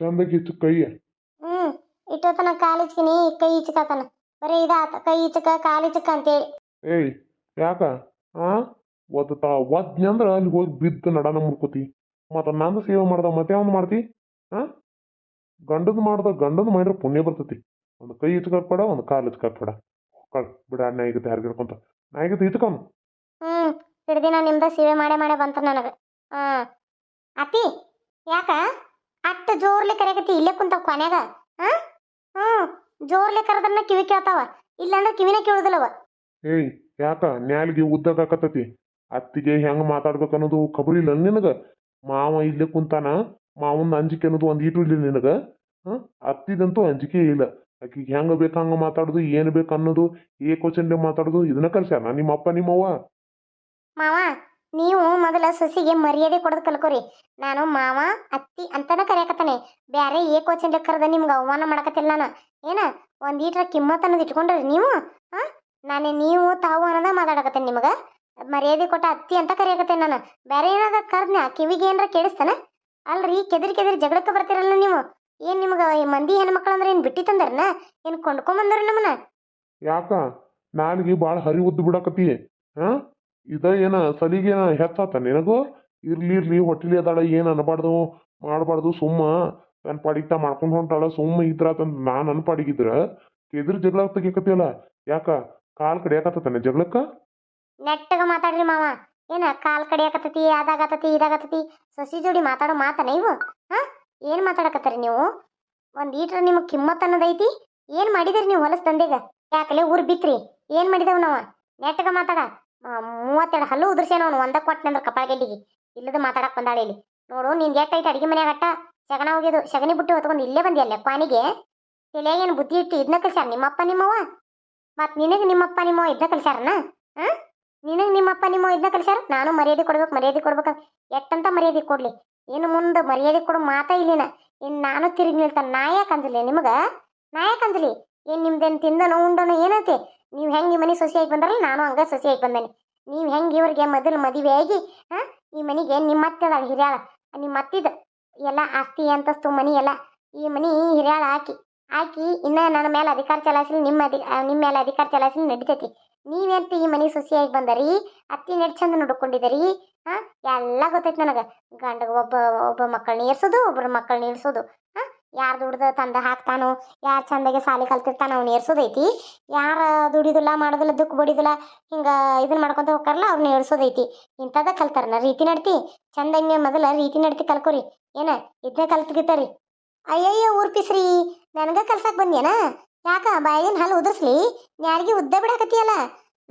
ಚಂದಾಗಿ ಹೆಚ್ಚು ಕೈಯ ಹ್ಮ್ ಇಟ್ಟೋತನ ಕಾಲು ಇಚ್ಕಿನಿ ಕೈ ಇಚ್ಕತಾನ ಬರೀ ಇದಾತ ಕೈ ಇಚ್ಕ ಕಾಲು ಇಚ್ಕ ಅಂತೇಳಿ. ಏಯ್ ಯಾಕ? ಆ? ಒದ್ದ ಅಂದ್ರೆ ಅಲ್ಲಿ ಹೋಗಿ ಬಿದ್ದು ನಡನ ಮುಡ್ಕೋತಿ ಮತ್ತು ನಂದು ಸೇವೆ ಮಾಡ್ದ ಮತ್ತೆ ಅವ್ನು ಮಾಡ್ತಿ? ಹಾ ಗಂಡದ್ ಮಾಡ್ದ ಗಂಡದ್ ಮಾಡಿದ್ರೆ ಪುಣ್ಯ ಬರ್ತತಿ. ಒಂದು ಕೈ ಇಚ್ಕಕ್ ಬೇಡ ಒಂದು ಕಾಲು ಇಚ್ಕಕ್ ಬೇಡ ಕಳ್ ಬಿಡ ನಾಯಿಗತ್ತೆ ಹರ್ಗಿಡ್ಕೊಂತ ಈಗ ಇಚ್ಕೊಂಡು ಹ್ಞೂ ಹಿಡ್ದಿನ ನಿಮ್ದ ಸೇವೆ ಮಾಡೇ ಮಾಡೇ ಬಂತ ನನಗೆ. ಹಾಂ ಅತಿ ಯಾಕ? ಜೋರ್ಲಿ ಕರೆಯಕತ್ತಿ ಇಲ್ಲೇ ಕುಂತಾವ ಕೊನೆಗ ಹಾ ಹ್ಞೂ ಜೋರ್ಲಿ ಕರೆದ್ರನ್ನ ಕಿವಿ ಕೇಳ್ತಾವ. ಇಲ್ಲಾಂದ್ರೆ ಕಿವಿನೇ ಕೇಳುದಿಲ್ಲವ. ಏಯ್ ಯಾಕ? ಮ್ಯಾಲ್ಗೆ ಉದ್ದಕ್ಕಾಕತ್ತತಿ ಅತ್ತಿಗೆ ಹೆಂಗ್ ಮಾತಾಡ್ಬೇಕು ಅನ್ನೋದು ಖಬರಿ ಇಲ್ಲ ನಿನಗ? ಮಾವ ಇಲ್ಲೇ ಕುಂತಾನ ಮಾವನ ಅಂಜಿಕೆ ಅನ್ನೋದು ಒಂದ್ ಈಟು ಇಲ್ಲ ನಿನಗ? ಹ? ಅತ್ತಿದಂತೂ ಅಂಜಿಕೆ ಇಲ್ಲ. ಆಕಿಗೆ ಹೆಂಗ ಬೇಕು ಹಂಗ ಮಾತಾಡೋದು ಏನ್ ಬೇಕು ಅನ್ನೋದು ಏ ಕ್ವಶನ್ಲೆ ಮಾತಾಡುದು ಇದನ್ನ ಕಲ್ಸ್ಯಾನ ನಿಮ್ಮ ಅಪ್ಪ ನಿಮ್ಮವ್ವ? ಮಾವ ನೀವು ಮೊದಲ ಸೊಸಿಗೆ ಮರ್ಯಾದೆ ಕೊಡೋದು ಕಲ್ಕೋರಿ. ನಾನು ಮಾವ, ಅತ್ತಿ ಅಂತನ ಕರೆಯಕತ್ತಾನೆ. ಬ್ಯಾರೆ ಕೋಚಿನ ಕರೆದ ನಿಮ್ಗೆ ಅವಮಾನ ಮಾಡಕತ್ತಿಲ್ಲ ನಾನು. ಏನ? ಒಂದು ಈಟ್ರ ಕಿಮ್ಮತ್ ಅನ್ನೋದು ಇಟ್ಕೊಂಡ್ರಿ ನೀವು? ಹಾ? ನಾನೇ ನೀವು, ತಾವು ಅನ್ನೋದ ಮಾತಾಡಕತ್ತೇನೆ ನಿಮಗೆ. ಮರ್ಯಾದೆ ಕೊಟ್ಟ ಅತ್ತಿ ಅಂತ ಕರೆಯಕತ್ತೇನೆ ನಾನು. ಬೇರೆ ಏನಾದ ಕರ್ದ್ನ, ಕಿವಿಗೆ ಏನಾರ ಕೇಳಿಸ್ತಾನೆ? ಅಲ್ರಿ, ಕೆದರಿ ಕೆದರಿ ಜಗಳಕ್ಕೆ ಬರ್ತಿರಲ್ಲ ನೀವು? ಏನ್ ನಿಮಗೆ ಈ ಮಂದಿ ಹೆಣ್ಮಕ್ಳು ಅಂದ್ರೆ ಏನು ಬಿಟ್ಟಿ ತಂದಾರನ? ಏನು ಕೊಂಡ್ಕೊಂಬಂದ್ರಿ ನಮ್ಮನ್ನ? ಯಾಕ? ನನಗೆ ಭಾಳ ಹರಿ ಉದ್ದು ಬಿಡಕತ್ತಿ. ಹಾ? ಇದ ಏನ ಸಲಿಗೇನ ಹೆಚ್ಚಾತ ನಿನಗೂ? ಇರ್ಲಿ ಇರ್ಲಿ, ಹೊಟ್ಟಿಲಿ ಅದಾಳ, ಏನ್ ಅನ್ಬಾರ್ದು, ಮಾಡಬಾರ್ದು, ಸುಮ್ಮ. ನನ್ನ ಪಾಡಿಗೆ ಮಾಡ್ಕೊಂಡು ಹೊಂಟಾಳ, ಸುಮ್ಮ ಇದ್ರಾತಂದ್ ನಾನ್ ನನ್ನ ಪಾಡಿಗಿದ್ರ ಎದುರು ಜಗಳ ತೆಗಿಕತ್ತಿಯಲ್ಲ ಯಾಕ? ಕಾಲ್ ಕಡಿಯಾಕತ್ತತನ ಜಗಳಕ್ಕ? ನೆಟ್ಟಗ ಮಾತಾಡ್ರಿ ಮಾವ. ಏನ ಕಾಲ್ ಕಡಿಯಾಕತ್ತತಿ, ಅದಾಗತ್ತತಿ, ಇದಾಗತ್ತತಿ, ಸಸಿ ಜೋಡಿ ಮಾತಾಡೋ ಮಾತನ ಇವು? ಹಾ? ಏನ್ ಮಾತಾಡಕತ್ತರಿ ನೀವು? ಒಂದ್ ಈಟ್ರ ನಿಮಗ್ ಕಿಮ್ಮತ್ ಅನ್ನೋದೈತಿ ಏನ್ ಮಾಡಿದಿರಿ ನೀವು ಹೊಲಸ್ ದಂಧೆಗ? ಯಾಕಲೆ ಊರ್ ಬಿತ್ರಿ? ಏನ್ ಮಾಡಿದವ್ ನಾವ? ನೆಟ್ಟಗ ಮಾತಾಡ. ಮೂವತ್ತೆರಡು ಹಲ್ಲು ಉದುರ್ಸ್ಯಾನ ಅವ್ನು ಒಂದಕ್ಕೆ ಕೊಟ್ಟನಂದ್ರೆ ಕಪಾಳ ಗೆಡ್ಡಿಗೆ ಇಲ್ಲದ ಮಾತಾಡಕ್ಕೆ ಬಂದಾಳೆ ಇಲ್ಲಿ. ನೋಡು, ನಿನ್ ಎಟ್ಟೈತಿ ಅಡಿಗೆ ಮನ್ಯಾಗ ಅಟ್ಟ? ಶಗನ ಹೋಗಿದ್ದು ಶಗನಿ ಬಿಟ್ಟು ಹೊತ್ಕೊಂಡು ಇಲ್ಲೇ ಬಂದಿಯಲ್ಲ ಪಾನಿಗೆ? ತಲೆಯಾಗ ಏನು ಬುದ್ಧಿ ಇಟ್ಟು ಇದನ್ನ ಕಲ್ಸ್ಯಾರ ನಿಮ್ಮಪ್ಪ ನಿಮ್ಮವ್ವ? ಮತ್ತು ನಿನಗೆ ನಿಮ್ಮಪ್ಪ ನಿಮ್ಮವ್ವ ಇದನ್ನ ಕಲ್ಸ್ಯಾರನ ಹಾಂ ನಿನಗೆ ನಿಮ್ಮಪ್ಪ ನಿಮ್ಮ ಇದನ್ನ ಕಲ್ಸ್ಯಾರ ನಾನು ಮರ್ಯಾದೆ ಕೊಡ್ಬೇಕು ಮರ್ಯಾದೆ ಕೊಡ್ಬೇಕು. ಎಟ್ಟಂತ ಮರ್ಯಾದೆ ಕೊಡ್ಲಿ. ಇನ್ನು ಮುಂದೆ ಮರ್ಯಾದೆ ಕೊಡೋ ಮಾತಾ ಇಲ್ಲಿನ ಇನ್ನು. ನಾನು ತಿರುಗಿ ನಿಲ್ತಾನೆ. ನಾ ಯಾಕೆ ಅಂಜಲಿ ನಿಮಗೆ? ನಾ ಯಾಕೆ ಏನು ನಿಮ್ದೇನು ತಿಂದನೋ ಉಂಡನೋ ಏನೈತಿ? ನೀವು ಹೆಂಗೆ ಈ ಮನೆ ಸೊಸೆಯಾಗಿ ಬಂದ್ರಲ್ಲ, ನಾನು ಹಂಗೆ ಸೊಸೆಯಾಗಿ ಬಂದೇನೆ. ನೀವು ಹೆಂಗೆ ಇವ್ರಿಗೆ ಮೊದಲು ಮದುವೆ ಆಗಿ, ಹಾಂ, ಈ ಮನೆಗೆ ನಿಮ್ಮ ಅತ್ತೆ ಅದಾಳ ಹಿರಿಯಾಳ. ನಿಮ್ಮ ಅತ್ತಿದ ಎಲ್ಲ ಆಸ್ತಿ ಅಂತಸ್ತು ಮನಿ ಎಲ್ಲ ಈ ಮನೆ ಹಿರಿಯಾಳ ಹಾಕಿ ಹಾಕಿ ಇನ್ನ ನನ್ನ ಮೇಲೆ ಅಧಿಕಾರ ಚಲಾಯಿಸಲಿ, ನಿಮ್ಮ ಅಧಿ ನಿಮ್ಮ ಮೇಲೆ ಅಧಿಕಾರ ಚಲಾಯಿಸಲಿ ನಡಿತೈತಿ. ನೀವೆಂತ ಈ ಮನೆ ಸೊಸೆಯಾಗಿ ಬಂದರಿ, ಅತ್ತಿ ನೆಟ್ ಚಂದ ನೋಡ್ಕೊಂಡಿದ್ದೀರಿ ಹಾ, ಎಲ್ಲ ಗೊತ್ತೈತಿ ನನಗೆ. ಗಂಡಗ ಒಬ್ಬ ಒಬ್ಬ ಮಕ್ಕಳನ್ನ ಏರ್ಸೋದು ಒಬ್ಬರ ಮಕ್ಕಳನ್ನ ನಿಲ್ಸೋದು ಹಾ ಯಾರು ದುಡ್ದು ತಂದ ಹಾಕ್ತಾನೋ, ಯಾರು ಚಂದಗೆ ಸಾಲಿ ಕಲ್ತಿರ್ತಾನ ಅವ್ನು ಏರ್ಸೋದೈತಿ. ಯಾರು ದುಡಿದಿಲ್ಲ, ಮಾಡೋದಿಲ್ಲ, ದುಃಖ ಬಡಿದಿಲ್ಲ ಹಿಂಗೆ ಇದನ್ನ ಮಾಡ್ಕೊಂತ ಹೋಗ್ತಾರಲ್ಲ ಅವ್ರನ್ನ ಏರ್ಸೋದೈತಿ. ಇಂಥದ ಕಲ್ತಾರನ ರೀತಿ ನಡ್ತಿ. ಚಂದಂಗೆ ಮೊದಲ ರೀತಿ ನಡ್ತಿ ಕಲ್ಕೋರಿ. ಏನ ಇದನ್ನೇ ಕಲ್ತ್ಗಿತ್ತಾರಿ ಅಯ್ಯಯ್ಯೋ, ಊರ್ ಪಿಸ್ರಿ, ನನಗ ಕಲ್ಸಕ್ ಬಂದ್ಯಾನ? ಯಾಕ ಬಾಯಿನ ಹಲ್ಲು ಉದುರ್ಸ್ಲಿ? ಯಾರಿಗೆ ಉದ್ದ ಬಿಡಕತ್ತಿಯಲ್ಲ?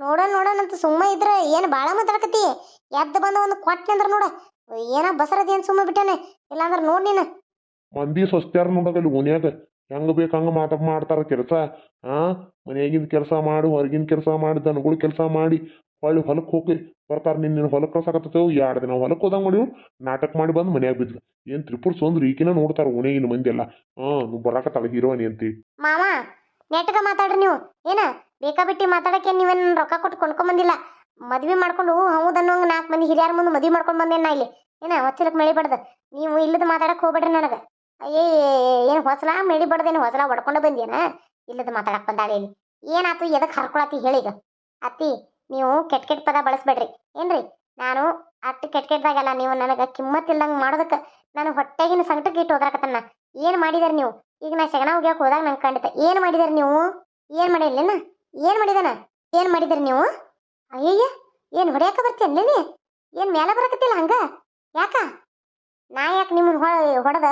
ನೋಡೋಣ ನೋಡೋಣ ಅಂತ ಸುಮ್ಮ ಇದ್ರ ಏನ್ ಬಾಳ ಮಾತಾಡಕತ್ತಿ? ಎದ್ದ ಬಂದ ಒಂದು ಕೊಟ್ಟೆ ಅಂದ್ರ ನೋಡ. ಏನ ಬಸರದಿ ಏನ್ ಸುಮ್ಮ ಬಿಟ್ಟಾನೆ? ಇಲ್ಲಾಂದ್ರ ನೋಡ್ ನೀನ. ಮಂದಿ ಸ್ವಸ್ತ್ಯಾರ ನೋಡಕಲ್ಲಿ ಓನ್ಯಾಗ ಹೆಂಗ್ ಬೇಕು ಹಂಗ ಮಾತ ಮಾಡ್ತಾರ ಕೆಲಸ, ಆ? ಮನೆಯಾಗಿನ ಕೆಲಸ ಮಾಡು ಹೊರಗಿನ ಕೆಲಸ ಮಾಡಿ, ದನಗಳು ಕೆಲಸ ಮಾಡಿ, ಹೊಳ್ಳಿ ಹೊಲಕ್ಕೆ ಹೋಗಿ ಬರ್ತಾರ. ನಿನ್ನ ಹೊಲಕ್ಕೆ ಕಳ್ಸಾಕತ್ತೇವು ಎರಡು ದಿನ ಹೊಲಕ್ಕೆ ಹೋದಂಗ ಮಾಡಿವು ನಾಟಕ ಮಾಡಿ ಬಂದು ಮನ್ಯಾಗ ಬಿದ್ಲು. ಏನ್ ತ್ರಿಪುರ ಸೋಂದ್ರ ಈಕಿನ ನೋಡ್ತಾರ ಓಣ್ಯಾಗಿನ ಮಂದಿ ಎಲ್ಲ. ಹಾ, ನೀವು ಬರಾಕತ್ತಾಳ ಹೀರೋನಿ ಅಂತಿ. ಮಾವ ನೆಟ್ಗ ಮಾತಾಡ್ರಿ ನೀವು. ಏನ ಬೇಕಾಬಿಟ್ಟಿ ಮಾತಾಡಕ್ಕೆ ನೀವೇನ್ ರೊಕ್ಕ ಕೊಟ್ಟು ಕೊಂಡ್ಕೊಂಬಂದಿಲ್ಲ ಮದ್ವೆ ಮಾಡ್ಕೊಂಡು ಹೌದನ್ನೋಂಗ ನಾಲ್ಕು ಮಂದಿ ಹಿರಿಯರ ಮುಂದೆ ಮದ್ವಿ ಮಾಡ್ಕೊಂಡು ಬಂದೇನ ಇಲ್ಲಿ? ಏನ ಹೊಚ್ಚಲಕ್ ಮಳಿ ಬಡ್ದ? ನೀವು ಇಲ್ಲದ ಮಾತಾಡಕ್ ಹೋಗ್ಬೇಡ್ರಿ ನನಗ. ಅಯ್ಯೇ ಏನು ಹೊಸಲ? ಮಳಿ ಬಡ್ದೇನು ಹೊಸಲ ಹೊಡ್ಕೊಂಡು ಬಂದೇನ? ಇಲ್ಲದ ಮಾತಾಡಕ್ ಬಂದಾಳೆ ಇಲ್ಲಿ. ಏನಾತು? ಎದಕ್ಕೆ ಹರ್ಕೊಳತಿ ಹೇಳಿಗ ಅತ್ತಿ, ನೀವು ಕೆಟ್ಟ ಕೆಟ್ಟ ಪದ ಬಳಸ್ಬೇಡ್ರಿ. ಏನ್ರಿ? ನಾನು ಅಟ್ಟು ಕೆಟ್ಟ ಕೆಟ್ಟದಾಗಲ್ಲ. ನೀವು ನನಗೆ ಕಿಮ್ಮತ್ ಇಲ್ದಂಗೆ ಮಾಡೋದಕ್ಕೆ ನಾನು ಹೊಟ್ಟೆಗಿನ ಸಂಕಟಕ್ಕೆ ಇಟ್ಟು ಹೋದ್ರಾಕತ್ತನ್ನ. ಏನು ಮಾಡಿದಾರೆ ನೀವು? ಈಗ ನಾ ಶಗಣ ಹೋಗ್ಯಾಕ ಹೋದಾಗ ನಂಗೆ ಕಂಡಿತ ಏನು ಮಾಡಿದಾರೆ ನೀವು? ಏನು ಮಾಡಿಲ್ಲ ಏನು ಮಾಡಿದಾನ? ಏನು ಮಾಡಿದ್ರಿ ನೀವು? ಅಯ್ಯಯ್ಯ, ಏನು ಹೊಡ್ಯಾಕ ಬರ್ತೀನಿ ಏನು ಮೇಲೆ ಬರಕತ್ತಿಲ್ಲ ಹಂಗ? ಯಾಕ? ನಾ ಯಾಕೆ ನಿಮ್ಮನ್ನು ಹೊಳ ಹೊಡೆದ?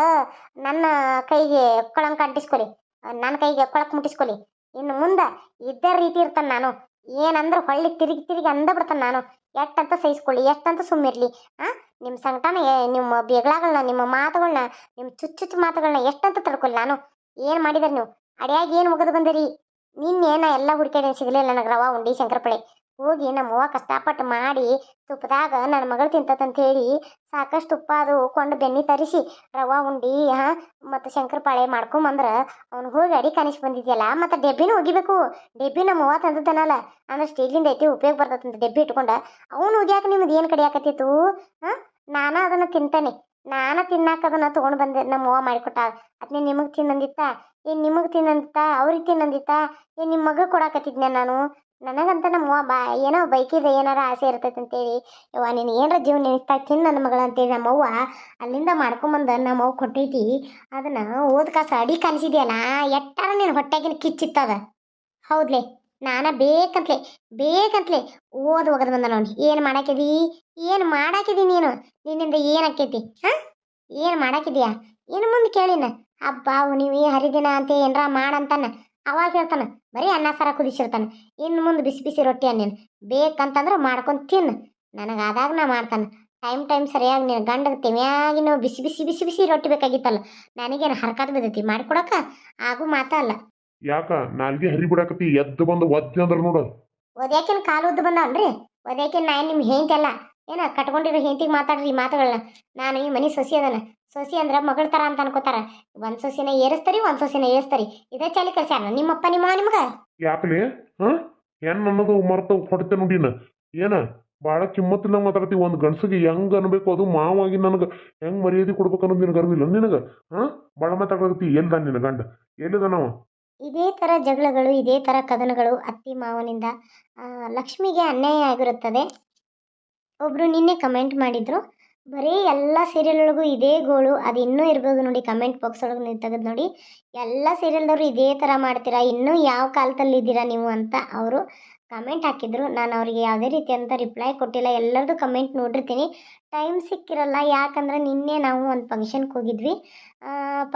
ನನ್ನ ಕೈಗೆ ಕೊಳಂಕ ಅಂಟಿಸ್ಕೊಲಿ. ನನ್ನ ಕೈಗೆ ಕೊಳಕ್ ಮುಟ್ಟಿಸ್ಕೊಲಿ. ಇನ್ನು ಮುಂದೆ ಇದ್ದ ರೀತಿ ಇರ್ತಾನೆ ನಾನು. ಏನಂದ್ರೆ ಹೊಳ್ಳಿ ತಿರುಗಿ ತಿರುಗಿ ಅಂದ ಬಿಡ್ತಾನೆ ನಾನು. ಎಷ್ಟಂತ ಸಹಿಸ್ಕೊಳ್ಳಿ, ಎಷ್ಟಂತ ಸುಮ್ಮಿರಲಿ, ಆ? ನಿಮ್ಮ ಸಂಕಟನ ನಿಮ್ಮ ಬೇಗಳಗಳನ್ನ ನಿಮ್ಮ ಮಾತುಗಳನ್ನ ನಿಮ್ಮ ಚುಚ್ಚುಚ್ಚು ಮಾತುಗಳನ್ನ ಎಷ್ಟಂತ ತಡ್ಕೊಳ್ಳಿ ನಾನು? ಏನು ಮಾಡಿದಾರೆ ನೀವು? ಅಡಿಯಾಗಿ ಏನು ಮುಗಿದು ಬಂದಿರಿ? ನಿನ್ನೆ ನಾ ಎಲ್ಲ ಹುಡುಕಾಡಿ ಸಿಗಲಿಲ್ಲ ನನಗೆ ರವಾ, ಉಂಡಿ, ಶಂಕರಪಳೆ. ಹೋಗಿ ನಮ್ಮವ್ವ ಕಷ್ಟಪಟ್ಟು ಮಾಡಿ ತುಪ್ಪದಾಗ ನನ್ನ ಮಗಳು ತಿಂತದಂತ ಹೇಳಿ ಸಾಕಷ್ಟು ತುಪ್ಪ ಅದು ಕೊಂಡು ಬೆಣ್ಣೆ ತರಿಸಿ, ರವಾ ಉಂಡಿ, ಹಾ, ಮತ್ತು ಶಂಕರಪಾಳೆ ಮಾಡ್ಕೊಂಬಂದ್ರೆ ಅವ್ನು ಹೋಗಿ ಅಡಿ ಕಾಣಿಸಿ ಬಂದಿದೆಯಲ್ಲ, ಮತ್ತು ಡೆಬ್ಬಿನೂ ಒಗಿಬೇಕು. ಡೆಬ್ಬಿ ನಮ್ಮವ್ವ ತಂದದನಲ್ಲ ಅಂದ್ರೆ ಸ್ಟೀಲಿಂದ ಐತಿ, ಉಪಯೋಗ ಬರ್ತದಂತ ಡೆಬ್ಬಿ ಇಟ್ಕೊಂಡ, ಅವನು ಒಗ್ಯಾಕ ನಿಮ್ದು ಏನು ಕಡಿಯಾಕತ್ತಿತ್ತು ಹಾಂ, ನಾನು ಅದನ್ನು ತಿಂತೇನೆ. ನಾನು ತಿನ್ನಾಕದನ್ನ ತೊಗೊಂಡು ಬಂದೆ ನಮ್ಮವ್ವ ಮಾಡಿಕೊಟ್ಟ. ಅದನ್ನೇ ನಿಮಗೆ ತಿನ್ನಂದಿತ್ತ? ಏನು ನಿಮಗೆ ತಿನ್ನಂದಿತ್ತ? ಅವ್ರಿಗೆ ತಿನ್ನಂದಿತ್ತ? ಏನು ನಿಮ್ಮ ಮಗ ಕೊಡಾಕತ್ತಿದ್ನೆ ನಾನು? ನನಗಂತ ನಮ್ಮ ಬಾ ಏನೋ ಬೈಕಿದೆ ಏನಾರ ಆಸೆ ಇರ್ತೈತೆ ಅಂತೇಳಿ. ಯವ್ವ, ನೀನು ಏನರ ಜೀವನ ನೆನೆಸ್ತಾ ತಿನ್ ನನ್ನ ಮಗಳ ಅಂತೇಳಿ ನಮ್ಮವ್ವ ಅಲ್ಲಿಂದ ಮಾಡ್ಕೊಂಬಂದು ನಮ್ಮವ್ವ ಕೊಟ್ಟೈತಿ. ಅದನ್ನ ಓದ್ ಕಾಸ ಅಡಿ ಕಲಿಸಿದ್ಯಲ್ಲ ಎಟ್ಟಾರ ನೀನು ಹೊಟ್ಟೆಗಿನ ಕಿಚ್ಚಿತ್ತದ ಹೌದ್ಲೆ, ನಾನ ಬೇಕಂತ್ಲೆ ಬೇಕಂತ್ಲೆ ಓದ್ ಹೋಗದ್ ಬಂದ ನೋಡಿ, ಏನು ಮಾಡಾಕಿದಿ? ಏನು ಮಾಡಾಕಿದಿ ನೀನು? ನಿನ್ನಿಂದ ಏನು ಆಕೈತಿ ಹಾಂ? ಏನು ಮಾಡಾಕಿದ್ಯಾ? ಇನ್ನು ಮುಂದೆ ಕೇಳಿನ. ಅಬ್ಬಾ ನೀವು ಈ ಹರಿದಿನ ಅಂತ ಏನರ ಮಾಡಂತಾನ ಅವಾಗ ಹೇಳ್ತಾನ ಬರೀ ಅನ್ನ ಸಾರ ಕುದಿಸಿರ್ತಾನೆ ಇನ್ನು ಮುಂದೆ ಬಿಸಿ ಬಿಸಿ ರೊಟ್ಟಿ ಅನ್ನೇನು ಬೇಕಂತಂದ್ರೆ ಮಾಡ್ಕೊಂಡು ತಿನ್ನು ನನಗೆ ಆದಾಗ ನಾ ಮಾಡ್ತಾನೆ. ಟೈಮ್ ಟೈಮ್ ಸರಿಯಾಗಿ ನೀನು ಗಂಡಗೆ ತೆಮ್ಯಾಗಿನ ಬಿಸಿ ಬಿಸಿ ಬಿಸಿ ಬಿಸಿ ರೊಟ್ಟಿ ಬೇಕಾಗಿತ್ತಲ್ಲ ನನಗೇನು ಹರ್ಕತ್ ಬಿದ್ದೈತಿ ಮಾಡ್ಕೊಡಕ? ಆಗು ಮಾತಲ್ಲ ಯಾಕ ನಾಲ್ಗೆ ಹರಿ ಬಿಡಾಕತಿ ಎದ್ದು ಬಂದು ಒದ್ದೆ ಅಂದ್ರೆ ನೋಡು. ಒದ್ಯಾಕಿನ ಕಾಲು ಉದ್ದು ಬಂದವನ್ರಿ? ಒದ್ಯಾಕಿನ ನಾನು ನಿಮ್ಮ ಹೆಂಡತಿ ಅಲ್ಲ. ಏನ ಕಟ್ಕೊಂಡಿರೋ ಹೆಂಡತಿಗೆ ಮಾತಾಡ್ರಿ ಈ ಮಾತುಗಳನ್ನ ನಾನು ಈ ಮನೆ ಸೊಸಿ ಅದನ. ಸೊಸಿ ಅಂದ್ರೆ ಮಗಳ ಥರ ಅಂತ ಅನ್ಕೋತಾರ. ಒಂದ್ ಸೊಸಿನ ಏರಿಸ್ತಾರಿ ಒಂದ್ ಸೊಸಿನ ಏರಿಸ್ತಾರಿ. ಇದೇ ಚಾಲಿ ಕಲ್ಸ್ಯಾರ ನಿಮ್ಮಪ್ಪ ನಿಮ್ಮ ನಿಮ್ಗ? ಯಾಕಲಿ? ಹಾ? ಹೆಣ್ ಅನ್ನೋದು ಮರ್ತ ಕೊಡ್ತೇನೆ ನೋಡಿನ ಏನ? ಭಾಳ ಕಿಮ್ಮತ್ತಿಲ್ಲ ಮಾತಾಡ್ತಿ ಒಂದು ಗಂಡಸಿಗೆ ಹೆಂಗ್ ಅನ್ಬೇಕು ಅದು ಮಾವಾಗಿ ನನಗೆ ಹೆಂಗ್ ಮರ್ಯಾದೆ ಕೊಡ್ಬೇಕು ಅನ್ನೋದು ನಿನಗೆ ಅರಿವಿಲ್ಲ ನಿನಗೆ? ಹಾ? ಭಾಳ ಮಾತಾಡಕತ್ತಿ ಎಲ್ದ ನಿನ್ನ ಗಂಡ? ಎಲ್ಲಿದ ನಾವು ಇದೇ ಥರ ಜಗಳಗಳು ಇದೇ ಥರ ಕದನಗಳು ಅತ್ತಿ ಮಾವನಿಂದ ಆ, ಲಕ್ಷ್ಮಿಗೆ ಅನ್ಯಾಯ ಆಗಿರುತ್ತದೆ. ಒಬ್ಬರು ನಿನ್ನೆ ಕಮೆಂಟ್ ಮಾಡಿದ್ರು ಬರೀ ಎಲ್ಲ ಸೀರಿಯಲ್ ಒಳಗೂ ಇದೇ ಗೋಳು. ಅದು ಇನ್ನೂ ಇರ್ಬೋದು ನೋಡಿ ಕಮೆಂಟ್ ಬಾಕ್ಸ್ ಒಳಗೆ ನೀವು ತೆಗೆದು ನೋಡಿ. ಎಲ್ಲ ಸೀರಿಯಲ್ದವರು ಇದೇ ಥರ ಮಾಡ್ತೀರಾ? ಇನ್ನೂ ಯಾವ ಕಾಲದಲ್ಲಿ ಇದ್ದೀರಾ ನೀವು ಅಂತ ಅವರು ಕಮೆಂಟ್ ಹಾಕಿದ್ರು. ನಾನು ಅವರಿಗೆ ಯಾವುದೇ ರೀತಿಯಂತ ರಿಪ್ಲೈ ಕೊಟ್ಟಿಲ್ಲ. ಎಲ್ಲರದು ಕಮೆಂಟ್ ನೋಡಿರ್ತೀನಿ. ಟೈಮ್ ಸಿಕ್ಕಿರಲ್ಲ, ಯಾಕಂದ್ರೆ ನಿನ್ನೆ ನಾವು ಒಂದು ಫಂಕ್ಷನ್ಗೆ ಹೋಗಿದ್ವಿ.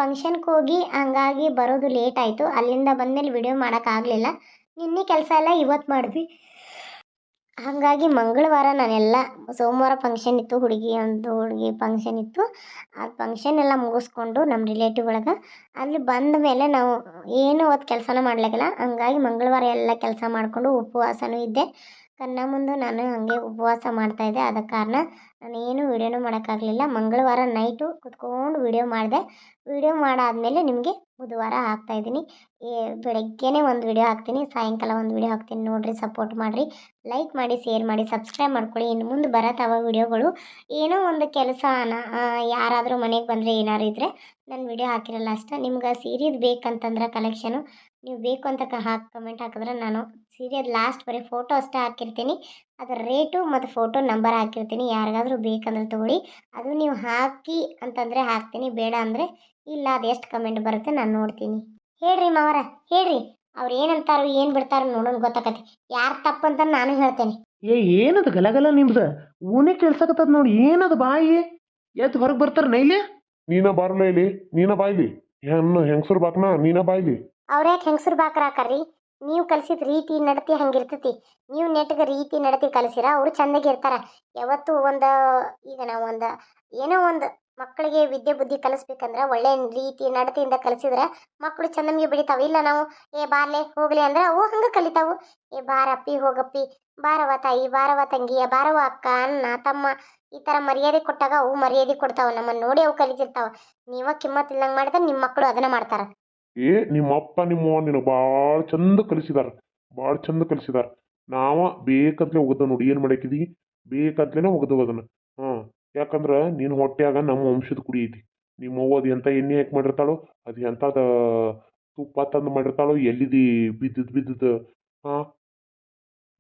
ಫಂಕ್ಷನ್ಗೆ ಹೋಗಿ ಹಂಗಾಗಿ ಬರೋದು ಲೇಟ್ ಆಯಿತು. ಅಲ್ಲಿಂದ ಬಂದಮೇಲೆ ವಿಡಿಯೋ ಮಾಡೋಕ್ಕಾಗಲಿಲ್ಲ ನಿನ್ನೆ ಕೆಲಸ ಎಲ್ಲ ಇವತ್ತು ಮಾಡಿದ್ವಿ. ಹಾಗಾಗಿ ಮಂಗಳವಾರ ನಾನೆಲ್ಲ ಸೋಮವಾರ ಫಂಕ್ಷನ್ ಇತ್ತು, ಹುಡುಗಿ ಒಂದು ಹುಡುಗಿ ಫಂಕ್ಷನ್ ಇತ್ತು. ಆ ಫಂಕ್ಷನ್ ಎಲ್ಲ ಮುಗಿಸ್ಕೊಂಡು ನಮ್ಮ ರಿಲೇಟಿವ್ ಒಳಗೆ ಅಲ್ಲಿ ಬಂದ ಮೇಲೆ ನಾವು ಏನು ಅವತ್ತು ಕೆಲಸನೂ ಮಾಡ್ಲಿಕ್ಕಿಲ್ಲ ಹಂಗಾಗಿ ಮಂಗಳವಾರ ಎಲ್ಲ ಕೆಲಸ ಮಾಡಿಕೊಂಡು ಉಪವಾಸನೂ ಇದ್ದೆ. ಕನ್ನ ಮುಂದೆ ನಾನು ಹಾಗೆ ಉಪವಾಸ ಮಾಡ್ತಾಯಿದ್ದೆ ಆದ ಕಾರಣ ನಾನು ಏನು ವೀಡಿಯೋನೂ ಮಾಡೋಕ್ಕಾಗಲಿಲ್ಲ. ಮಂಗಳವಾರ ನೈಟು ಕುತ್ಕೊಂಡು ವೀಡಿಯೋ ಮಾಡಿದೆ. ವೀಡಿಯೋ ಮಾಡಾದಮೇಲೆ ನಿಮಗೆ ಬುಧವಾರ ಹಾಕ್ತಾಯಿದ್ದೀನಿ ಬೆಳಗ್ಗೆನೇ ಒಂದು ವಿಡಿಯೋ ಹಾಕ್ತೀನಿ, ಸಾಯಂಕಾಲ ಒಂದು ವಿಡಿಯೋ ಹಾಕ್ತೀನಿ. ನೋಡಿರಿ ಸಪೋರ್ಟ್ ಮಾಡಿರಿ. ಲೈಕ್ ಮಾಡಿ ಶೇರ್ ಮಾಡಿ ಸಬ್ಸ್ಕ್ರೈಬ್ ಮಾಡ್ಕೊಳ್ಳಿ. ಇನ್ನು ಮುಂದೆ ಬರತ್ತವ ವಿಡಿಯೋಗಳು. ಏನೋ ಒಂದು ಕೆಲಸ ಯಾರಾದರೂ ಮನೆಗೆ ಬಂದರೆ ಏನಾದ್ರು ಇದ್ದರೆ ನಾನು ವಿಡಿಯೋ ಹಾಕಿರಲ್ಲ ಅಷ್ಟೇ. ನಿಮ್ಗೆ ಸೀರೆದು ಬೇಕಂತಂದ್ರೆ ಕಲೆಕ್ಷನು ನೀವು ಬೇಕು ಅಂತ ಹಾಕಿ ಕಮೆಂಟ್ ಹಾಕಿದ್ರೆ ನಾನು ಸೀರೆದು ಲಾಸ್ಟ್ ಬರೀ ಫೋಟೋ ಅಷ್ಟೇ ಹಾಕಿರ್ತೀನಿ. ಅದರ ರೇಟು ಮತ್ತು ಫೋಟೋ ನಂಬರ್ ಹಾಕಿರ್ತೀನಿ. ಯಾರಿಗಾದ್ರೂ ಬೇಕಂದ್ರೆ ತೊಗೊಳ್ಳಿ. ಅದು ನೀವು ಹಾಕಿ ಅಂತಂದರೆ ಹಾಕ್ತೀನಿ. ಬೇಡ ಅಂದರೆ ಇಲ್ಲ ಅದು ಎಷ್ಟು ಕಮೆಂಟ್ ಬರುತ್ತೆ ನಾನು ನೋಡ್ತೀನಿ. ಹೇಳ್ರಿ ಮಾವರ ಹೇಳ್ರಿ. ಅವ್ರು ಏನಂತಾರೋ ಏನು ಬಿಡ್ತಾರೋ ನೋಡೋಣ ಗೊತ್ತಾಕತಿ ಯಾರು ತಪ್ಪು ಅಂತ ನಾನು ಹೇಳ್ತೇನೆ. ಏ ಏನದು ಗಲಗಲ ನಿಮ್ದು? ಊನೇ ಕೇಳ್ಸಕತ್ತದ ನೋಡಿ ಏನದು ಬಾಯಿ? ಎದ್ದು ಹೊರಗೆ ಬರ್ತಾರ ನೈಲಿ? ನೀನ ಬಾರ್ಲ ಇಲ್ಲಿ ನೀನ ಬಾಯ್ಲಿ. ಹೆಣ್ಣು ಹೆಂಗಸರು ಬಾಕ್ನ ನೀನ ಬಾಯ್ಲಿ. ಅವ್ರ್ಯಾಕೆ ಹೆಂಗಸರು ಬಾಕರ ಹಾಕರ್ರಿ ನೀವು ಕಲಿಸಿದ ರೀತಿ ನಡತೆ ಹಂಗಿರ್ತೈತಿ. ನೀವು ನೆಟ್ಗೆ ರೀತಿ ನಡತೆ ಕಲಿಸಿರ ಅವರು ಚಂದಾಗಿ ಇರ್ತಾರ. ಯಾವತ್ತು ಒಂದು, ಈಗ ನಾವು ಒಂದು, ಏನೋ ಒಂದು ಮಕ್ಕಳಿಗೆ ವಿದ್ಯೆ ಬುದ್ಧಿ ಕಲಿಸ್ಬೇಕಂದ್ರೆ ಒಳ್ಳೆ ರೀತಿ ನಡತೆಯಿಂದ ಕಲಿಸಿದ್ರೆ ಮಕ್ಕಳು ಚಂದಮ್ಗೆ ಬೆಳಿತಾವೆ. ಇಲ್ಲ ನಾವು, ಏ ಬಾರ್ಲೆ ಹೋಗ್ಲಿ ಅಂದ್ರೆ ಅವು ಹಂಗೆ ಕಲಿತಾವು. ಏ ಬಾರಪ್ಪಿ, ಹೋಗಪ್ಪಿ ಬಾರವ ತಾಯಿ ಬಾರವ ತಂಗಿಯ ಬಾರವ ಅಕ್ಕ ಅನ್ನ ತಮ್ಮ ಈ ಥರ ಮರ್ಯಾದೆ ಕೊಟ್ಟಾಗ ಅವು ಮರ್ಯಾದೆ ಕೊಡ್ತಾವೆ. ನಮ್ಮನ್ನು ನೋಡಿ ಅವು ಕಲಿತಿರ್ತಾವೆ. ನೀವ ಕಿಮ್ಮತ್ ಇಲ್ಲಂಗೆ ಮಾಡಿದ್ರೆ ನಿಮ್ಮ ಮಕ್ಕಳು ಅದನ್ನು ಮಾಡ್ತಾರ. ಏ ನಿಮ್ಮ ಅಪ್ಪ ನಿಮ್ಮವ್ವ ನಿನಗೆ ಭಾಳ ಚಂದ ಕಲಿಸಿದಾರ, ಭಾಳ ಚಂದ ಕಲಿಸಿದಾರ. ನಾವ ಬೇಕಂತಲೇ ಒಗದ ನೋಡಿ ಏನು ಮಾಡಾಕಿದಿ? ಬೇಕಂತಲೇ ಒಗದು ಅದನ್ನು. ಹಾಂ, ಯಾಕಂದ್ರೆ ನಿನ್ನ ಹೊಟ್ಟೆಯಾಗ ನಮ್ಮ ವಂಶದ ಕುಡಿ ಐತಿ. ನಿಮ್ಮ ಅವ್ವ ಅದು ಎಂಥ ಎಣ್ಣೆ ಹಾಕಿ ಮಾಡಿರ್ತಾಳೋ, ಅದು ಎಂಥದ ತುಪ್ಪ ತಂದು ಮಾಡಿರ್ತಾಳೋ, ಎಲ್ಲಿದಿ ಬಿದ್ದದ್ದು ಬಿದ್ದದ್ದು ಹಾಂ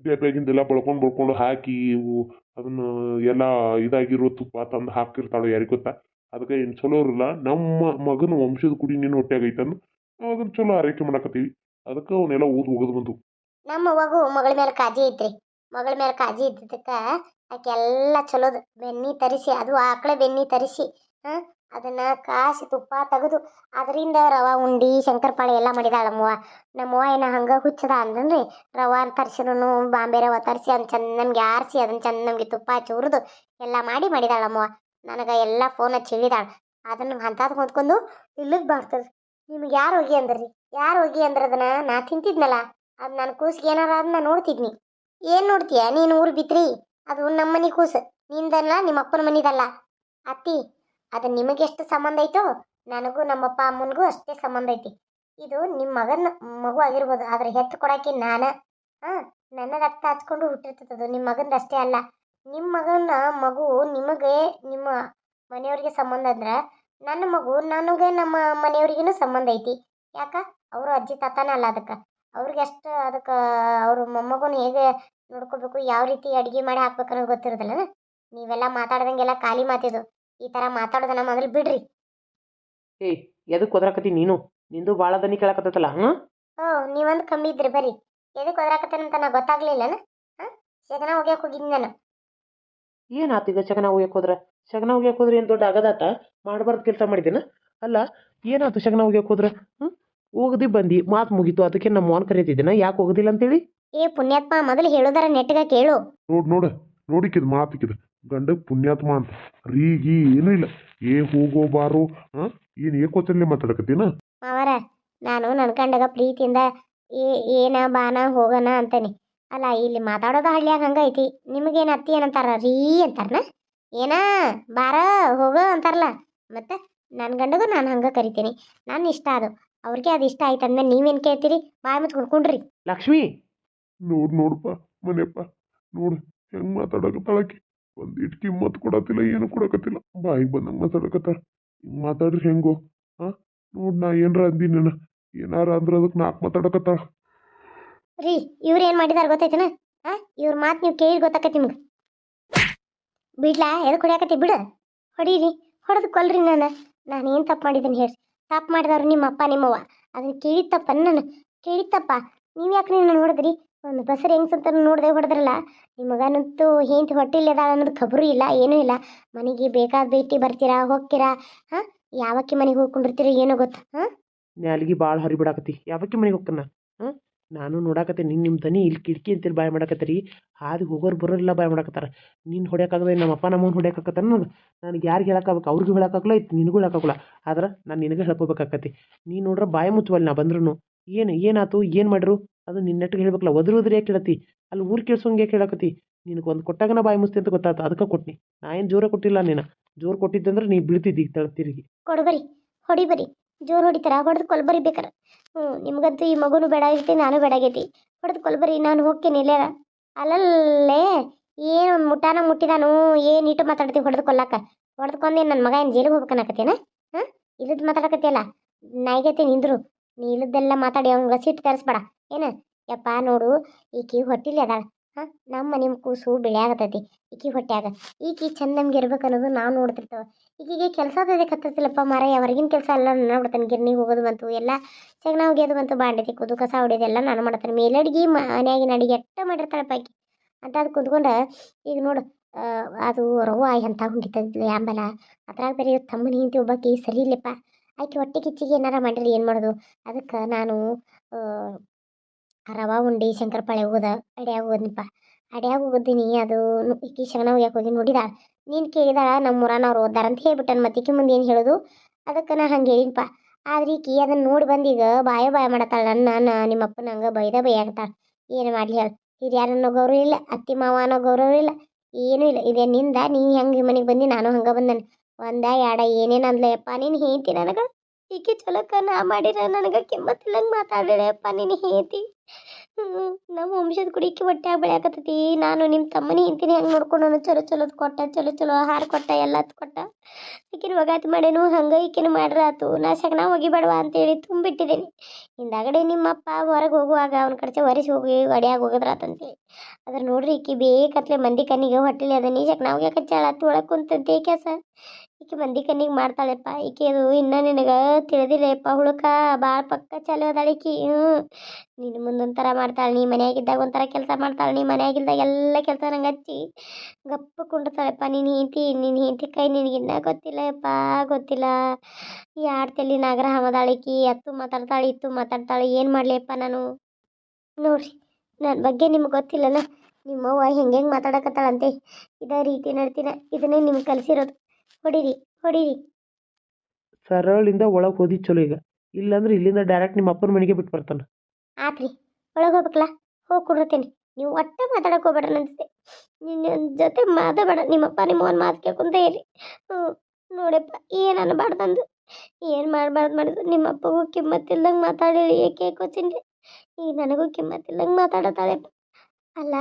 ಬೇಗಿಂದೆಲ್ಲ ಬಳ್ಕೊಂಡು ಬಳ್ಕೊಂಡು ಹಾಕಿ ಇವು ಅದನ್ನು ಎಲ್ಲ ಇದಾಗಿರೋ ತುಪ್ಪ ತಂದು ಹಾಕಿರ್ತಾಳೋ ಯಾರಿಗೆ ಗೊತ್ತಾ? ಅದಕ್ಕೆ ಏನು ಚಲೋ ಇರಲ್ಲ. ನಮ್ಮ ಮಗನ ವಂಶದ ಕುಡಿ ನಿನ್ನ ನಾವು ಅದನ್ನ ಚಲೋ ಆರೈಕೆ ಮಾಡಕತ್ತೀವಿ. ಅದಕ್ಕೆ ಅವನ್ನೆಲ್ಲ ಓದ್ ಹೋಗದು ಬಂತು ನಮ್ಮ ಮಗಳ ಮೇಲೆ ಕಾಜಿ ಐತ್ರಿ. ಮಗಳ ಮೇಲೆ ಕಾಜಿ ಇದ್ದಿದ್ದಕ್ಕೆ ಆಕೆ ಎಲ್ಲ ಚಲೋದು. ಬೆಣ್ಣೆ ತರಿಸಿ, ಅದು ಆಕಳೆ ಬೆನ್ನಿ ತರಿಸಿ ಅದನ್ನ ಕಾಸಿ ತುಪ್ಪ ತೆಗೆದು ಅದರಿಂದ ರವಾ, ಉಂಡಿ, ಶಂಕರಪಾಳೆ ಎಲ್ಲ ಮಾಡಿದಾಳ ನಮ್ಮವ್ವ ನಮ್ಮವ್ವ ಏನ ಹಂಗೆ ಹುಚ್ಚದ ಅಂದ್ರಿ ರವಾ ತರಿಸಿದ್ರು ಬಾಂಬೆ ರವಾ ತರಿಸಿ ಅದನ್ನ ಚಂದ ನಮ್ಗೆ ಆರಿಸಿ, ಅದನ್ನ ಚಂದ ನಮಗೆ ತುಪ್ಪ ಹಚ್ಚಿ ಎಲ್ಲ ಮಾಡಿ ಮಾಡಿದಾಳ ನನಗೆ ಎಲ್ಲ ಫೋನ್ ಹಚ್ಚಿ ಹೇಳಿದಾಳ. ಅದನ್ನ ಹಂತಾದ ಹೊಂದ್ಕೊಂಡು ಇಲ್ಲದ ಬಾರ್ತದೆ ನಿಮ್ಗೆ ಯಾರು ಹೋಗಿ ಅಂದ್ರಿ? ಯಾರು ಹೋಗಿ ಅಂದ್ರೆ ಅದನ್ನ ನಾ ತಿಂತಿದ್ನಲ್ಲ, ಅದು ನನ್ನ ಕೂಸಿಗೆ ಏನಾರ ಅದನ್ನ ನೋಡ್ತಿದ್ನಿ. ಏನು ನೋಡ್ತೀಯ? ನೀನು ಊರು ಬಿತ್ರಿ, ಅದು ನಮ್ಮ ಮನೆ ಕೂಸು. ನಿಂದಲ್ಲ ನಿಮ್ಮ ಅಪ್ಪನ ಮನಿದಲ್ಲ. ಅತ್ತಿ, ಅದು ನಿಮಗೆಷ್ಟು ಸಂಬಂಧ ಐತೋ, ನನಗೂ ನಮ್ಮಪ್ಪ ಅಮ್ಮನಿಗೂ ಅಷ್ಟೇ ಸಂಬಂಧ ಐತಿ. ಇದು ನಿಮ್ಮ ಮಗನ ಮಗು ಆಗಿರ್ಬೋದು, ಆದ್ರೆ ಹೆತ್ತು ಕೊಡಾಕಿ ನಾನು, ಹಾಂ ನನ್ನ ರಕ್ತ ಹಚ್ಕೊಂಡು ಹುಟ್ಟಿರ್ತದದು ನಿಮ್ಮ ಮಗಂದು ಅಷ್ಟೇ ಅಲ್ಲ. ನಿಮ್ಮ ಮಗನ ಮಗು ನಿಮಗೆ, ನಿಮ್ಮ ಮನೆಯವ್ರಿಗೆ ಸಂಬಂಧ ಅಂದ್ರೆ ನನ್ನ ಮಗು ನನಗೆ ನಮ್ಮ ಮನೆಯವ್ರಿಗೂ ಸಂಬಂಧ ಐತಿ? ಯಾಕ? ಅವರು ಅಜ್ಜಿ ತಾತನ ಅಲ್ಲ ಅದಕ್ಕೆ. ಅವ್ರಿಗೆ ಎಷ್ಟು ಅದಕ್ಕೆ ಅವ್ರ ಮೊಮ್ಮಗನ ಹೇಗೆ ನೋಡ್ಕೋಬೇಕು ಯಾವ ರೀತಿ ಅಡುಗೆ ಮಾಡಿ ಹಾಕ್ಬೇಕು ಅನ್ನೋದು ಗೊತ್ತಿರೋದಿಲ್ಲ ನೀವೆಲ್ಲ ಮಾತಾಡ್ದಂಗೆಲ್ಲ ಖಾಲಿ ಮಾತಿದು ಈ ಥರ ಮಾತಾಡೋದನ್ನ ಮೊದಲು ಬಿಡ್ರಿ. ಏಯ್ ಎದಕ್ಕೆ ಒದರಾಕತ್ತಿ ನೀನು? ನಿಂದು ಭಾಳ ದನಿ ಕೇಳಕತ್ತಲ್ಲ ಹಾಂ ಓ ನೀವೊಂದು ಕಮ್ಮಿ ಇದ್ರಿ ಬರ್ರಿ. ಎದಕ್ಕೆ ಒದರಾಕತ್ತೇನಂತ ನಾ ಗೊತ್ತಾಗ್ಲಿಲ್ಲನ ಹಾಂ? ಶಗನ ಹೋಗ್ಯಾಕೆ ಹೋಗಿದ್ದು ನಾನು. ಏನಾತು ಈಗ ಶಗನ ಹೋಗ್ಯಾಕೆ ಹೋದ್ರೆ? ಶಗನ ಹೋಗ್ಯಾಕೆ ಹೋದ್ರೆ ಏನು ದೊಡ್ಡ ಆಗದಾತ ಮಾಡಬಾರ್ದು ಕೆಲಸ ಮಾಡಿದ್ದೇನ? ಅಲ್ಲ ಏನಾಯ್ತು ಶಗನ ಹೋಗ್ಯಕ್ಕೆ ಹೋದ್ರೆ? ಹ್ಞೂ ಹೋಗದಿ ಬಂದು ಮಾತು ಮುಗೀತು ಅದಕ್ಕೆ ನಮ್ಮ ಮೋನ್ ಕರೀತಿದ್ದೇನ? ಯಾಕೆ ಹೋಗೋದಿಲ್ಲ ಅಂತೇಳಿ? ಏ ಪುಣ್ಯಾತ್ಮ ಮೊದಲು ಹೇಳೋದರ ನೆಟ್ಟಿಗೆ ಕೇಳು. ನೋಡ್ ನೋಡ ನೋಡಿಕಿದ್ ಮಾತಿಕಿದ ಗಂಡ ಪುಣ್ಯಾತ್ಮ ಅಂತ. ರೀಗಿ ಏನೂ ಇಲ್ಲ. ಏ ಹೋಗೋ ಬಾರೋ ಹಾ? ಏನ್ ಏಕೋಚಲ್ಲೆ ಮಾತಾಡಕತ್ತೀನ? ಮಾವರ ನಾನು ನನ್ನ ಕಂಡಾಗ ಪ್ರೀತಿಯಿಂದ ಏ ಏನ ಬಾನ ಹೋಗೋಣ ಅಂತಾನೆ. ಅಲ್ಲ ಇಲ್ಲಿ ಮಾತಾಡೋದ ಹಳ್ಳಿಯಾಗ ಹಂಗೈತಿ ನಿಮಗೇನು ಅತ್ತಿ ಏನಂತಾರ? ರೀ ಅಂತಾರನ? ಏನ ಬಾರ ಹೋಗೋ ಅಂತಾರಲ್ಲ ಮತ್ತೆ ನನ್ನ ಗಂಡಗೂ ನಾನು ಹಂಗೆ ಕರಿತೀನಿ. ನಾನು ಇಷ್ಟ ಅದು. ಅವ್ರಿಗೆ ಅದು ಇಷ್ಟ ಆಯ್ತು ಅಂದ್ಮೇಲೆ ನೀವೇನು ಕೇಳ್ತೀರಿ? ಬಾಯ್ ಮುಚ್ಕೊಂಡು ಕುಂಡ್ರಿ. ಲಕ್ಷ್ಮಿ! ನೋಡ್ ನೋಡಪ್ಪ ಮನೆಯಪ್ಪ. ನೋಡು ಹೆಂಗ್ ತಳಕಿ ಒಂದು ಇಟ್ಕಿ ಕಿಮ್ಮತ್ ಕೊಡತ್ತಿಲ್ಲ ಏನು ಕೊಡಕತ್ತಿಲ್ಲ. ಬಾಯಿಗೆ ಬಂದಂಗ ಮಾತಾಡಕತ್ತಾಳ. ಹಿಂಗೆ ಮಾತಾಡ್ರಿ ಹೆಂಗೋ ಹಾಂ ನೋಡ್ ನಾ ಏನಾರ ಅಂದಿನ ನಾನು ಏನಾರ ಅಂದ್ರ ಅದಕ್ಕೆ ನಾಲ್ಕು ಮಾತಾಡಕತ್ತಾಳ. ರೀ ಇವ್ರು ಏನು ಮಾಡಿದಾರ ಗೊತ್ತೈತನ? ಹಾಂ ಇವ್ರ ಮಾತು ನೀವು ಕೇಳಿ ಗೊತ್ತಾಕತ್ತಿ ನಿಮ್ಗೆ. ಬಿಡ್ಲಾ ಎದಕ್ಕೆ ಹೊಡ್ಯಾಕತಿ ಬಿಡು. ಹೊಡೀರಿ. ಹೊಡೆದು ಕೊಲ್ರಿ ನಾನು ನಾನು ತಪ್ಪು ಮಾಡಿದ್ದೀನಿ ಹೇಳಿ ತಪ್ಪು ಮಾಡಿದವ್ರು ನಿಮ್ಮ ಅಪ್ಪ ನಿಮ್ಮವ್ವ ಅದನ್ನ ಕೇಳಿ ತಪ್ಪ ನಾನು. ಕೇಳಿತಪ್ಪ ನೀವು ಯಾಕೆ ನೀನು ನೋಡಿದ್ರಿ? ಒಂದು ಬಸರು ಹೆಂಗ್ಸಂತ ನೋಡ್ದೆ ಹೊಡೆದ್ರಲ್ಲ ನಿಮ್ಮ ಮಗನಂತೂ ಹೊಟ್ಟಿಲ್ಲದ ಅನ್ನೋದು ಖಬರು ಇಲ್ಲ, ಏನೂ ಇಲ್ಲ. ಮನೆಗೆ ಬೇಕಾದ ಭೇಟಿ ಬರ್ತೀರಾ, ಹೋಗ್ತೀರಾ? ಹಾಂ? ಯಾವಕ್ಕೆ ಮನೆಗೆ ಹೋಗ್ಕೊಂಡಿರ್ತೀರಿ, ಏನೋ ಗೊತ್ತಾ? ಹಾಂ? ನ್ಯಾಲ್ಗಿ ಭಾಳ ಹರಿಬಿಡಾಕತಿ ಯಾವಕ್ಕೆ ಮನೆಗೆ ಹೋಗ್ತಾನ? ನಾನು ನೋಡಾಕತ್ತೆ ನಿನ್ನ ನಿಮ್ಮ ತನಿ ಇಲ್ಲಿ ಕಿಟಕಿ ಅಂತೀರಿ ಬಾಯ್ ಮಾಡಾಕತ್ತೀರಿ, ಹಾದಿ ಹೋಗೋರು ಬರೋರೆಲ್ಲ ಬಾಯ್ ಮಾಡಾಕತ್ತಾರ. ನಿನ್ನ ಹೊಡ್ಯಾಕಾಗದೆ ನಮ್ಮ ಅಪ್ಪ ನಮ್ಮವ್ನ ಹೊಡ್ಯಾಕತ್ತಾನ ನನಗೆ ನನಗೆ ಯಾರಿಗೆ ಹೇಳೋಕ್ಕಾಗಬೇಕು ಅವ್ರಿಗೂ ಹೇಳೋಕ್ಕಾಗಲ್ಲ ಇತ್ತು ನಿನಗೂ ಹೇಳೋಕ್ಕಾಗಲ್ಲ ಆದ್ರೆ ನಾನು ನಿನಗೆ ಹೇಳ್ಕೊಬೇಕಾಕತಿ ನೀನು ನೋಡ್ರೆ ಬಾಯಿ ಮುಚ್ಚುವಲ್ಲ ನಾ ಬಂದ್ರೂ ಏನು ಏನಾಯ್ತು ಏನು ಮಾಡಿರು? ಅದು ನಿನ್ನಟ್ಟಿಗೆ ಹೇಳ್ಬೇಕಲ್ಲ, ಒದ್ರು ಒದ್ರೆ ಯಾಕೆ ಹೇಳತ್ತಿ ಅಲ್ಲಿ ಊರು ಕೇಳ್ಸೋಂಗೆ ಯಾಕೆ ಹೇಳಕತ್ತಿ? ನಿನಗೆ ಒಂದು ಕೊಟ್ಟಾಗ ನಾ ಬಾಯಿ ಮುಸ್ತಿ ಅಂತ ಗೊತ್ತಾಯ್ತು ಅದಕ್ಕೆ ಕೊಟ್ನಿ. ನಾ ಏನು ಜೋರ ಕೊಟ್ಟಿಲ್ಲ ನೀನು. ಜೋರು ಕೊಟ್ಟಿದ್ದಂದ್ರೆ ನೀ ಬೀಳ್ತಿದ್ದಿ ತಳ ತಿರುಗಿ ಕೊಡಬರಿ ಹೊಡಿ ಬರಿ. ಜೋರು ಹೊಡಿತಾರ, ಹೊಡೆದು ಕೊಲ್ಬರಿ ಬೇಕಾರ. ಹ್ಞೂ ನಿಮಗಂತೂ ಈ ಮಗುನು ಬೇಡಾಗೈತಿ ನಾನು ಬೇಡಾಗೈತಿ ಹೊಡೆದು ಕೊಲ್ಬರಿ ನಾನು ಹೋಗ್ತೀನಿ ಇಲ್ಲೇ ಅಲ್ಲಲ್ಲೇ, ಏನು ಒಂದು ಮುಟ್ಟಾನ ಮುಟ್ಟಿದಾನು, ಏನು ಇಟ್ಟು ಮಾತಾಡ್ತೀವಿ ಹೊಡೆದು ಕೊಲ್ಲಾಕ? ಕೊಂದೆ ನನ್ನ ಮಗ ಏನು ಜೈಲಿಗೆ ಹೋಗ್ಬೇಕನ್ನಕತ್ತೇನ? ಹಾಂ ಇಲ್ಲದ್ ಮಾತಾಡಕತ್ತಿಯಲ್ಲ? ನಾಯಿಗೈತಿ ನಿಂದ್ರು, ನೀ ಇಲ್ಲದ್ದೆಲ್ಲ ಮಾತಾಡಿ, ಅವಂಗ ಸಿಟ್ಟು ತರಿಸ್ಬೇಡ. ಏನು? ಯಪ್ಪ ನೋಡು, ಈಕಿ ಹೊಟ್ಟಿಲಿ ಅದಾಳ. ಹಾಂ? ನಮ್ಮ ಮನೆ ಕೂಸು ಬೆಳೆಯಾಗತೈತಿ, ಈಕಿ ಹೊಟ್ಯಾಗ. ಈಕಿ ಚಂದ ನಮ್ಗೆ ಇರ್ಬೇಕು ಅನ್ನೋದು ನಾವು ನೋಡ್ತಿರ್ತೇವೆ. ಈಕಿಗೆ ಕೆಲಸ ಕತ್ತತಿಲ್ಲಪ್ಪ ಮರ ಹೊರಗಿನ ಕೆಲಸ ಎಲ್ಲ ನಾನು ಮಾಡ್ತೇನೆ? ಗಿರ್ನಿಗೆ ಹೋಗೋದು ಬಂತು, ಎಲ್ಲ ಸಗಣ ಒಗೆಯೋದು ಬಂತು, ಬಾಂಡೆ ತಿಕ್ಕೋದು, ಕಸ ಹೊಡೆಯೋದು ಎಲ್ಲ ನಾನು ಮಾಡ್ತಾನೆ. ಮೇಲಡ್ಗಿ ಮನೆಯಾಗಿನ ಅಡಿಗೆ ಎಷ್ಟು ಮಾಡಿರ್ತಾಳಪ್ಪ ಆಕಿ ಅಂತ ಅದು ಕುಂತ್ಕೊಂಡು, ಈಗ ನೋಡು ಅದು ರವ್ವ ಎಂಥ ಹುಂಡಿತದ್ಲು ಆಂಬಲ ಅದ್ರಾಗ ಬೇರೆ ತಮ್ಮನ ಹಿಂತಿ ಒಬ್ಬಾಕಿ ಸರಿ ಇಲ್ಲಪ್ಪ. ಆಕೆ ಹೊಟ್ಟೆ ಕಿಚ್ಚಿಗೆ ಏನಾರ ಮಾಡಿರಿ ಏನು ಮಾಡೋದು? ಅದಕ್ಕೆ ನಾನು ರವಾ ಉಂಡೆ ಶಂಕರಪಾಳೆ ಹೋದ ಅಡ್ಯಾಗ ಹೋದ್ನಿಪ್ಪ. ಅಡ್ಯಾಗ ಹೋಗಿದ್ದೀನಿ, ಅದು ಈಕಿ ಶಗಣ ಹೋಗ್ಯಾಕ ಹೋಗಿ ನೋಡಿದಾಳ. ನೀನು ಕೇಳಿದಾಳ ನಮ್ಮ ಊರನವ್ರು ಓದ್ದಾರ ಅಂತ ಹೇಳ್ಬಿಟ್ಟನ್ ಮತ್ತೆ ಮುಂದೆ ಏನು ಹೇಳೋದು? ಅದಕ್ಕೆ ನಾ ಹಂಗೆ ಹೇಳಿನಪ್ಪ ಆದ್ರೆ ಈಕಿ ಅದನ್ನ ನೋಡಿ ಬಂದೀಗ ಬಾಯ ಬಾಯ ಮಾಡತ್ತಾಳ. ನನ್ನ ನಿಮ್ಮ ಅಪ್ಪನ ಹಂಗೆ ಬೈದ ಬೈಯಾಕತ್ತಾಳ. ಏನು ಮಾಡಲಿ ಹೇಳು. ಹಿರಿಯರ ಅನ್ನೋ ಗೌರವ ಇಲ್ಲ, ಅತ್ತಿ ಮಾವ ಅನ್ನೋ ಗೌರವ ಇಲ್ಲ, ಏನೂ ಇಲ್ಲ. ಇದೇ ನಿಂದ ನೀ ಹೆಂಗೆ ಮನೆಗೆ ಬಂದಿ, ನಾನು ಹಂಗೆ ಬಂದನು. ಒಂದ, ಎರಡ, ಏನೇನು ಅಂದ್ಲಯಪ್ಪ ನೀನು ಹೇಳ್ತಿ ನನಗೆ? ಈಕಿ ಚಲೋಕ ನಾ ಮಾಡಿರ ನನಗೆ ಕಿಮ್ಮತ್ತಿಲ್ಲಂಗೆ ಮಾತಾಡಲಪ್ಪ ನೀನು ಹೇಳ್ತಿ ಹ್ಞೂ ನಮ್ಮ ವಂಶದ ಕುಡಿಕೆ ಹೊಟ್ಟೆ ಬೆಳೆಯಾಕತ್ತೈತಿ. ನಾನು ನಿಮ್ಮ ತಮ್ಮನಿ ಹಿಂತೀನಿ ಹೆಂಗೆ ನೋಡ್ಕೊಂಡು ಚಲೋ ಚಲೋದ್ ಕೊಟ್ಟ ಚಲೋ ಚಲೋ ಆಹಾರ ಕೊಟ್ಟ ಎಲ್ಲತ್ ಕೊಟ್ಟ. ಈಕಿನ ಒಗಾತು ಮಾಡೇನು ಹಂಗೆ ಈಕಿನ ಮಾಡ್ರ ಆತು. ನಾ ಸಗಣ ಒಗಿಬೇಡವಾ ಅಂತೇಳಿ ತುಂಬಿಟ್ಟಿದ್ದೀನಿ. ಹಿಂದಾಗಡೆ ನಿಮ್ಮಪ್ಪ ಹೊರಗೆ ಹೋಗುವಾಗ ಅವ್ನ ಕಡೆ ಹೊರಿಸಿ ಹೋಗಿ ಗಡಿಯಾಗ ಹೋಗದ್ರಾತಂತೇಳಿ ಅದ್ರ ನೋಡ್ರಿ ಈಕಿ ಬೇಕತ್ಲೆ ಮಂದಿ ಕಣ್ಣಿಗೆ ಹೊಟ್ಟೆಲಿ ಅದ ನೀ ಸಗಣ ಹೋಗ್ಯಾಕ ಅತ್ತು ಒಳಗೆ ಕುಂತಂತೆ ಕೆಲಸ. ಈಕಿ ಮಂದಿ ಕಣ್ಣಿಗೆ ಮಾಡ್ತಾಳೆಪ್ಪ. ಈಕಿ ಅದು ಇನ್ನೂ ನಿನಗೆ ತಿಳಿದಿಲ್ಲಪ್ಪ ಹುಳುಕ. ಭಾಳ ಪಕ್ಕ ಚಾಲು ಅದಾಳ ಈಕಿ. ಹ್ಞೂ ನಿನ್ನ ಮುಂದೊಂಥರ ಮಾಡ್ತಾಳೆ, ನೀ ಮನೆಯಾಗಿದ್ದಾಗ ಒಂಥರ ಕೆಲಸ ಮಾಡ್ತಾಳೆ, ನೀ ಮನ್ಯಾಗಿಲ್ದಾಗ ಎಲ್ಲ ಕೆಲಸ ನಂಗೆ ಹಚ್ಚಿ ಗಪ್ಪ ಕುಂಡಿರ್ತಾಳೆಪ್ಪ ನೀನು ಹೆಂಡ್ತಿ ನಿನ್ನ ಹೆಂಡ್ತಿ ಕೈ ನಿನಗಿನ್ನ ಗೊತ್ತಿಲ್ಲಪ್ಪ ಗೊತ್ತಿಲ್ಲ. ಈ ತಲಿ ನಾಗರ ಹಮದಾಳೆ ಈಕಿ? ಅತ್ತು ಮಾತಾಡ್ತಾಳೆ, ಇತ್ತು ಮಾತಾಡ್ತಾಳೆ, ಏನು ಮಾಡಲಿಯಪ್ಪ ನಾನು? ನೋಡ್ರಿ ನನ್ನ ಬಗ್ಗೆ ನಿಮ್ಗೆ ಗೊತ್ತಿಲ್ಲನ? ನಿಮ್ಮವ್ವ ಹೆಂಗೆ ಹೆಂಗೆ ಮಾತಾಡಕತ್ತಾಳಂತೆ? ಇದೇ ರೀತಿ ನಡ್ತಿನ. ಇದನ್ನೇ ನಿಮ್ಗೆ ಕಲಿಸಿರೋದು. ಹೊಡೀರಿ ಹೊಡೀರಿ. ಸರಳಿಂದ ಒಳಗೆ ಹೋದಿ ಚಲೋ ಈಗ. ಇಲ್ಲಾಂದ್ರೆ ಇಲ್ಲಿಂದ ಡೈರೆಕ್ಟ್ ನಿಮ್ಮ ಅಪ್ಪನ ಮನೆಗೆ ಬಿಟ್ಟು ಬರ್ತಾನೆ. ಆತ್ರಿ ಒಳಗೆ ಹೋಗ್ಬೇಕಲ್ಲ ಹೋಗಿ ಕುಡಿರ್ತೀನಿ. ನೀವು ಒಟ್ಟ ಮಾತಾಡಕ್ಕೆ ಹೋಗ್ಬೇಡ್ರಿ ನಂತೆ ನಿನ್ನ ಜೊತೆ ಮಾತಾಡಬೇಡ ನಿಮ್ಮಪ್ಪ ನಿಮ್ಮವನ ಮಾತು ಕೇಳ್ಕೊಂತ ಇರಿ. ಹ್ಞೂ ನೋಡಪ್ಪ ಏನು ಅನ್ಬಾರ್ದಂದು ಏನು ಮಾಡಬಾರ್ದು ಮಾಡಿದ್ರು? ನಿಮ್ಮಪ್ಪಗೂ ಕಿಮ್ಮತ್ತಿಲ್ದಂಗೆ ಮಾತಾಡಿ ಏಕೆ ಕೋಚಿನ್ರಿ ಈಗ ನನಗೂ ಕಿಮ್ಮತ್ತಿಲ್ದಂಗೆ ಮಾತಾಡತಾಳೆಪ್ಪ ಅಲ್ಲ